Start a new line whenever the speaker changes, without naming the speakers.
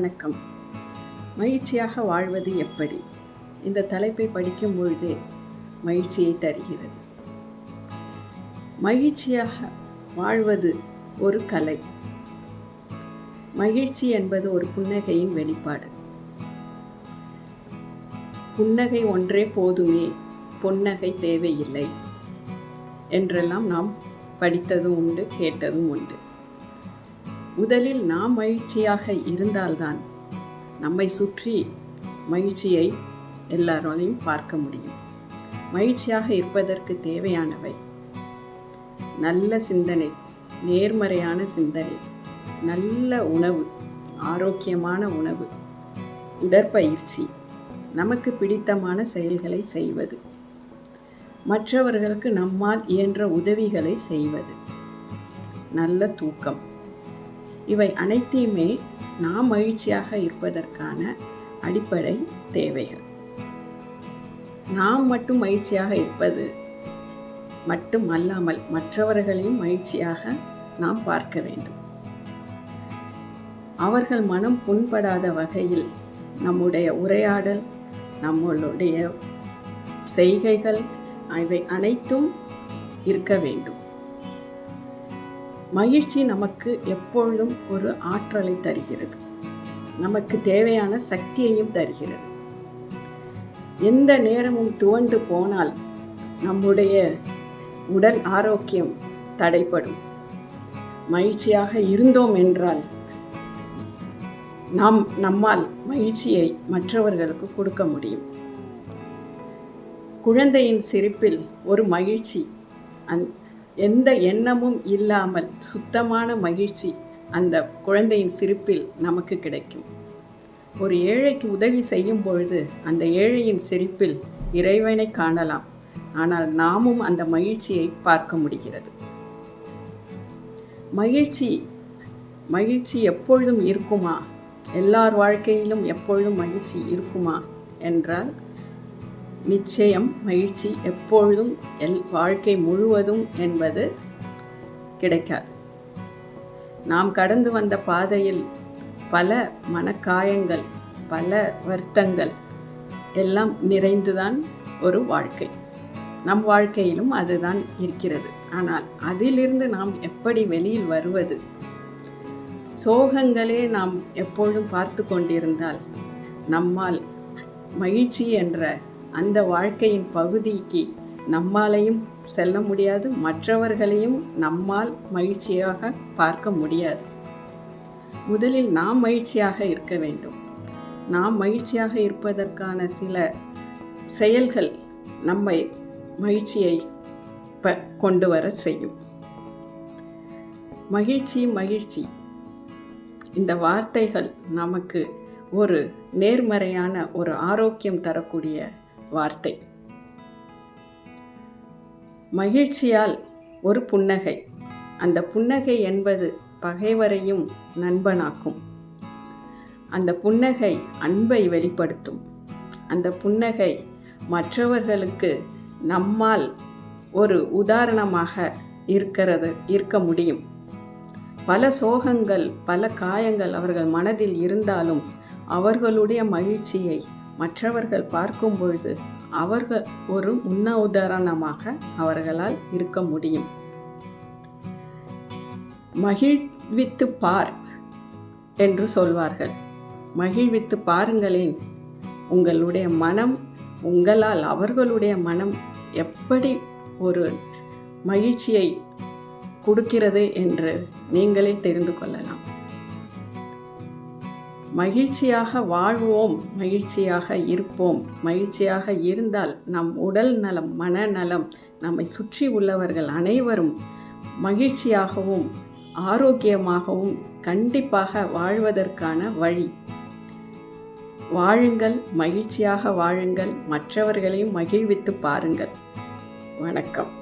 வணக்கம். மகிழ்ச்சியாக வாழ்வது எப்படி? இந்த தலைப்பை படிக்கும் பொழுதே மகிழ்ச்சியை தருகிறது. மகிழ்ச்சியாக வாழ்வது ஒரு கலை. மகிழ்ச்சி என்பது ஒரு புன்னகையின் வெளிப்பாடு. புன்னகை ஒன்றே போதுமே பொன்னகை தேவையில்லை என்றெல்லாம் நாம் படித்ததும் உண்டு கேட்டதும் உண்டு. முதலில் நாம் மகிழ்ச்சியாக இருந்தால்தான் நம்மை சுற்றி மகிழ்ச்சியை எல்லாராலையும் பார்க்க முடியும். மகிழ்ச்சியாக இருப்பதற்கு தேவையானவை நல்ல சிந்தனை நேர்மறையான சிந்தனை நல்ல உணவு ஆரோக்கியமான உணவு உடற்பயிற்சி நமக்கு பிடித்தமான செயல்களை செய்வது மற்றவர்களுக்கு நம்மால் இயன்ற உதவிகளை செய்வது நல்ல தூக்கம் இவை அனைத்தையுமே நாம் மகிழ்ச்சியாக இருப்பதற்கான அடிப்படை தேவைகள். நாம் மட்டும் மகிழ்ச்சியாக இருப்பது மட்டும் அல்லாமல் மற்றவர்களையும் மகிழ்ச்சியாக நாம் பார்க்க வேண்டும். அவர்கள் மனம் புண்படாத வகையில் நம்முடைய உரையாடல் நம்மளுடைய செய்கைகள் இவை அனைத்தும் இருக்க வேண்டும். மகிழ்ச்சி நமக்கு எப்பொழுதும் ஒரு ஆற்றலை தருகிறது. நமக்கு தேவையான சக்தியையும் தருகிறது. எந்த நேரமும் துவண்டு போனால் நம்முடைய உடல் ஆரோக்கியம் தடைப்படும் மகிழ்ச்சியாக இருந்தோம் என்றால் நாம் நம்மால் மகிழ்ச்சியை மற்றவர்களுக்கு கொடுக்க முடியும். குழந்தையின் சிரிப்பில் ஒரு மகிழ்ச்சி அந் எந்த எண்ணமும் இல்லாமல் சுத்தமான மகிழ்ச்சி அந்த குழந்தையின் சிரிப்பில் நமக்கு கிடைக்கும். ஒரு ஏழைக்கு உதவி செய்யும் பொழுது அந்த ஏழையின் சிரிப்பில் இறைவனை காணலாம். ஆனால் நாமும் அந்த மகிழ்ச்சியை பார்க்க முடிகிறது. மகிழ்ச்சி மகிழ்ச்சி எப்பொழுதும் இருக்குமா? எல்லார் வாழ்க்கையிலும் எப்பொழுதும் மகிழ்ச்சி இருக்குமா? என்றால் நிச்சயம் மகிழ்ச்சி எப்பொழுதும் எல் வாழ்க்கை முழுவதும் என்பது கிடைக்காது. நாம் கடந்து வந்த பாதையில் பல மனக்காயங்கள் பல வருத்தங்கள் எல்லாம் நிறைந்துதான் ஒரு வாழ்க்கை. நம் வாழ்க்கையிலும் அதுதான் இருக்கிறது. ஆனால் அதிலிருந்து நாம் எப்படி வெளியில் வருவது? சோகங்களே நாம் எப்பொழுதும் பார்த்து கொண்டிருந்தால் நம்மால் மகிழ்ச்சி என்ற அந்த வாழ்க்கையின் பகுதிக்கு நம்மாலையும் செல்ல முடியாது மற்றவர்களையும் நம்மால் மகிழ்ச்சியாக பார்க்க முடியாது. முதலில் நாம் மகிழ்ச்சியாக இருக்க வேண்டும். நாம் மகிழ்ச்சியாக இருப்பதற்கான சில செயல்கள் நம்மை மகிழ்ச்சியை ப கொண்டு வர செய்யும். மகிழ்ச்சி மகிழ்ச்சி. இந்த வார்த்தைகள் நமக்கு ஒரு நேர்மறையான ஒரு ஆரோக்கியம் தரக்கூடிய வார்த்தை. மகிழ்ச்சியால் ஒரு புன்னகை. அந்த புன்னகை என்பது பகைவரையும் நண்பனாக்கும். அந்த புன்னகை அன்பை வெளிப்படுத்தும். அந்த புன்னகை மற்றவர்களுக்கு நம்மால் ஒரு உதாரணமாக இருக்கிறது இருக்க முடியும். பல சோகங்கள் பல காயங்கள் அவர்கள் மனதில் இருந்தாலும் அவர்களுடைய மகிழ்ச்சியை மற்றவர்கள் பார்க்கும் பொழுது அவர்கள் ஒரு முன்ன உதாரணமாக அவர்களால் இருக்க முடியும். மகிழ்வித்து பார் என்று சொல்வார்கள். மகிழ்வித்து பாருங்களேன் உங்களுடைய மனம் உங்களால் அவர்களுடைய மனம் எப்படி ஒரு மகிழ்ச்சியை கொடுக்கிறது என்று நீங்களே தெரிந்து கொள்ளலாம். மகிழ்ச்சியாக வாழ்வோம் மகிழ்ச்சியாக இருப்போம். மகிழ்ச்சியாக இருந்தால் நம் உடல் நலம் மனநலம் நம்மை சுற்றி உள்ளவர்கள் அனைவரும் மகிழ்ச்சியாகவும் ஆரோக்கியமாகவும் கண்டிப்பாக வாழ்வதற்கான வழி. வாழுங்கள் மகிழ்ச்சியாக வாழுங்கள் மற்றவர்களையும் மகிழ்வித்து பாருங்கள். வணக்கம்.